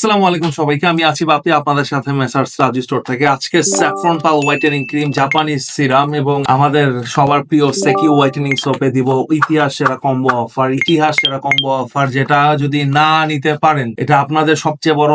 আসসালামু আলাইকুম সবাইকে। আমি আছি বাপি আপনাদের সাথে মেসার সাজি স্টোর থেকে। আজকে স্যাফরন পাল হোয়াইটেনিং ক্রিম জাপানিজ সিরাম এবং আমাদের সবার প্রিয় সেকি হোয়াইটেনিং সোপে দিব ইতিহাস সেরা কম্বো অফার ইতিহাস সেরা কম্বো অফার যেটা যদি না নিতে পারেন, এটা আপনাদের সবচেয়ে বড়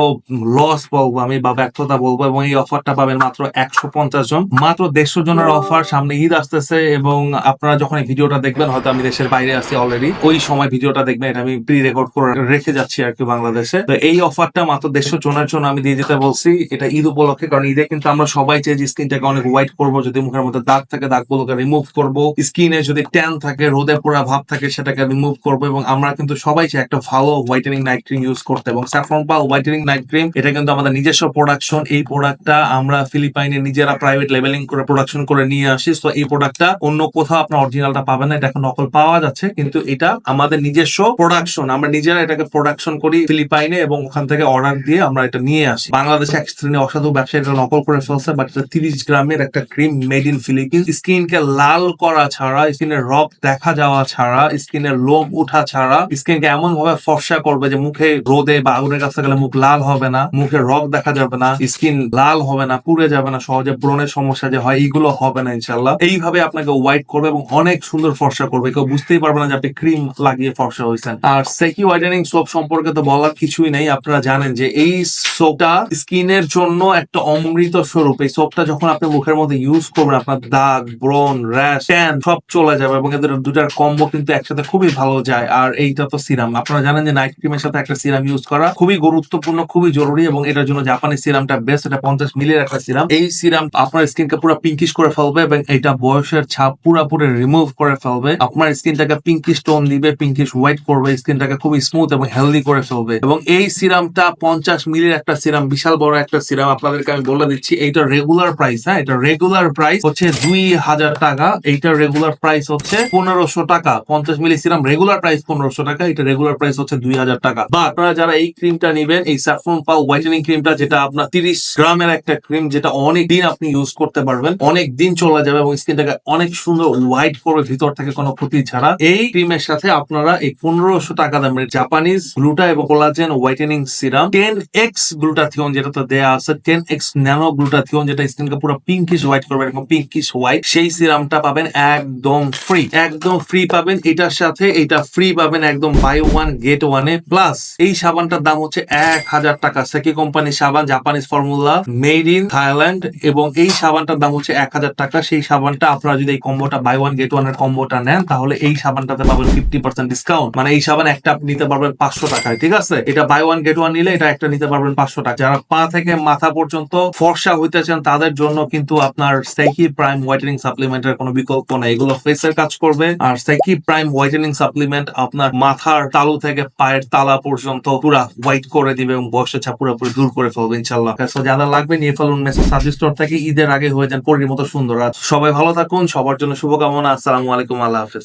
লস বলব আমি বা ব্যর্থতা বলব এবং এই অফারটা পাবেন মাত্র একশো পঞ্চাশ জন। মাত্র দেড়শো জনের অফার সামনে ঈদ আসতেছে এবং আপনারা যখন এই ভিডিওটা দেখবেন, হয়তো আমি দেশের বাইরে আছি অলরেডি ওই সময় ভিডিওটা দেখবেন, এটা আমি প্রি রেকর্ড করে রেখে যাচ্ছি আর কি বাংলাদেশে। তো এই অফারটা মাত্র দেড়শো জনের জন্য আমি দিয়ে যেতে বলছি। এটা ঈদ উপলক্ষে, কারণ ঈদে কিন্তু আমরা সবাই চাই যে স্কিনটাকে অনেক হোয়াইট করব, যদি মুখের মধ্যে দাগ থাকে, দাগগুলোকে রিমুভ করব। স্কিনে যদি ট্যান থাকে, রোদে পোড়া ভাব থাকে, সেটাকে রিমুভ করব এবং আমরা কিন্তু সবাই চাই একটা ভালো হোয়াইটেনিং নাইট ক্রিম ইউজ করতে এবং saffron pal whitening night cream এটা কিন্তু আমাদের নিজস্ব প্রোডাকশন এই প্রোডাক্টটা আমরা ফিলিপাইনে নিজেরা প্রাইভেট লেভেলিং করে প্রোডাকশন করে নিয়ে আসি। তো এই প্রোডাক্টটা অন্য কোথাও আপনার অরিজিনালটা পাবেন না, এটা এখন নকল পাওয়া যাচ্ছে। কিন্তু এটা আমাদের নিজস্ব প্রোডাকশন আমরা নিজেরা এটাকে প্রোডাকশন করি ফিলিপাইনে এবং ওখান থেকে অর্ডার দিয়ে আমরা এটা নিয়ে আসি। বাংলাদেশে এক শ্রেণি অসাধু ব্যবসায়ী নকল করে ফেলছে বাট এটা তিরিশ গ্রামের একটা ক্রিম মেড ইন ফিলিপিন স্কিনকে লাল করা ছাড়া, স্কিনের রক দেখা যাওয়া ছাড়া, স্কিনের লোম উঠা ছাড়া, স্কিনকে এমন ভাবে ফর্সা করবে যে মুখে রোদে বা আগুনের কাছে গেলে মুখ লাল হবে না, মুখে রক দেখা যাবে না, স্কিন লাল হবে না, পুড়ে যাবে না, সহজে ব্রণের সমস্যা যে হয়, এইগুলো হবে না ইনশাল্লাহ এইভাবে আপনাকে হোয়াইট করবে এবং অনেক সুন্দর ফর্সা করবে। কেউ বুঝতেই পারবে না যে আপনি ক্রিম লাগিয়ে ফর্সা হয়েছেন। আর সেকি হোয়াইটেনিং সোপ সম্পর্কে তো বলার কিছুই নেই, আপনারা জানেন। যে এই সোপটা স্কিনের জন্য একটা অমৃত স্বরূপ। এই সোপটা যখন আপনি মুখের মধ্যে ইউজ করবেন, আপনার দাগ ব্রন র্যাশ ট্যান সব চলে যাবে এবং এদের দুটার কম্বো কিন্তু একসাথে খুবই ভালো যায়। আর এইটা তো সিরাম আপনারা জানেন যে নাইট ক্রিমের সাথে একটা সিরাম ইউজ করা খুবই গুরুত্বপূর্ণ, খুবই জরুরি এবং এটার জন্য জাপানি সিরামটা বেস্ট এটা পঞ্চাশ মিলির একটা সিরাম এই সিরাম আপনার স্কিনকে পুরো পিঙ্কিশ করে ফেলবে এবং এটা বয়সের ছাপ পুরোপুরি রিমুভ করে ফেলবে। আপনার স্কিনটাকে পিঙ্কিশ টোন দিবে পিঙ্কিশ হোয়াইট করবে, স্কিনটাকে খুবই স্মুথ এবং হেলদি করে ফেলবে। এবং এই সিরামটা পঞ্চাশ মিলির একটা সিরাম বিশাল বড় একটা সিরাম আপনাদেরকে আমি বলে দিচ্ছি, এইটা রেগুলার প্রাইস হ্যাঁ? এটা রেগুলার প্রাইস হচ্ছে দুই হাজার টাকা, এইটা রেগুলার প্রাইস হচ্ছে পনেরোশো টাকা, পঞ্চাশ মিলি সিরাম রেগুলার প্রাইস পনেরোশো টাকা এটা রেগুলার প্রাইস হচ্ছে দুই হাজার টাকা। বা আপনারা যারা এই ক্রিমটা নিবেন, এই স্যাফরন পাল হোয়াইটেনিং ক্রিমটা যেটা আপনার তিরিশ গ্রামের একটা ক্রিম যেটা অনেক দিন আপনি ইউজ করতে পারবেন অনেক দিন চলে যাবে এবং স্কিনটাকে অনেক সুন্দর হোয়াইট করবে, ভিতর থেকে কোনো ক্ষতি ছাড়া। এই ক্রিমের সাথে আপনারা এই পনেরোশো টাকা দামের জাপানিজ গ্লুটা এবং collagen whitening serum ten X glutathione যেটা দেয়া আছে টেন এক্স ন্যানো গ্লুটাথিয়ন যেটা স্কিনকে পুরো পিঙ্কিশ হোয়াইট করবে, এরকম পিঙ্কিশ হোয়াইট সেই সিরামটা পাবেন একদম ফ্রি একদম ফ্রি পাবেন, এটার সাথে এটা ফ্রি পাবেন একদম বাই ওয়ান গেট ওয়ানে প্লাস এই সাবানটার দাম হচ্ছে এক হাজার টাকা। সেকি কোম্পানির সাবান Japanese formula made in Thailand এবং এই সাবানটার দাম হচ্ছে এক হাজার টাকা। সেই সাবানটা আপনারা যদি এই কম্বোটা বাই ওয়ান গেট ওয়ানের কম্বোটা নেন, তাহলে এই সাবানটাতে পাবেন ফিফটি পার্সেন্ট ডিসকাউন্ট মানে এই সাবান একটা নিতে পারবেন পাঁচশো টাকায়, ঠিক আছে? এটা বাই ওয়ান গেট ওয়ান নিলে এটা একটা নিতে পারবেন পাঁচশো টাকা যারা পা থেকে মাথা পর্যন্ত ফর্সা হইতে চান, তাদের জন্য কিন্তু আপনার সেকি প্রাইম হোয়াইটেনিং সাপ্লিমেন্টের কোনো বিকল্প নেই। এগুলো ফেসের কাজ করবে। আর সেকি প্রাইম হোয়াইটেনিং সাপ্লিমেন্ট আপনার মাথার তালু থেকে পায়ের তালা পর্যন্ত পুরা হোয়াইট করে দিবে এবং বয়সের ছাপ পুরোপুরি দূর করে ফেলবে ইনশাল্লাহ So যারা লাগবে, নিয়ে ফেলুন মেসেজ সার্ভিস স্টোর থেকে ঈদের আগে হয়ে যান। পরির মতো সুন্দর। আর সবাই ভালো থাকুন। সবার জন্য শুভকামনা। আসসালামু আলাইকুম। আল্লাহ হাফেজ।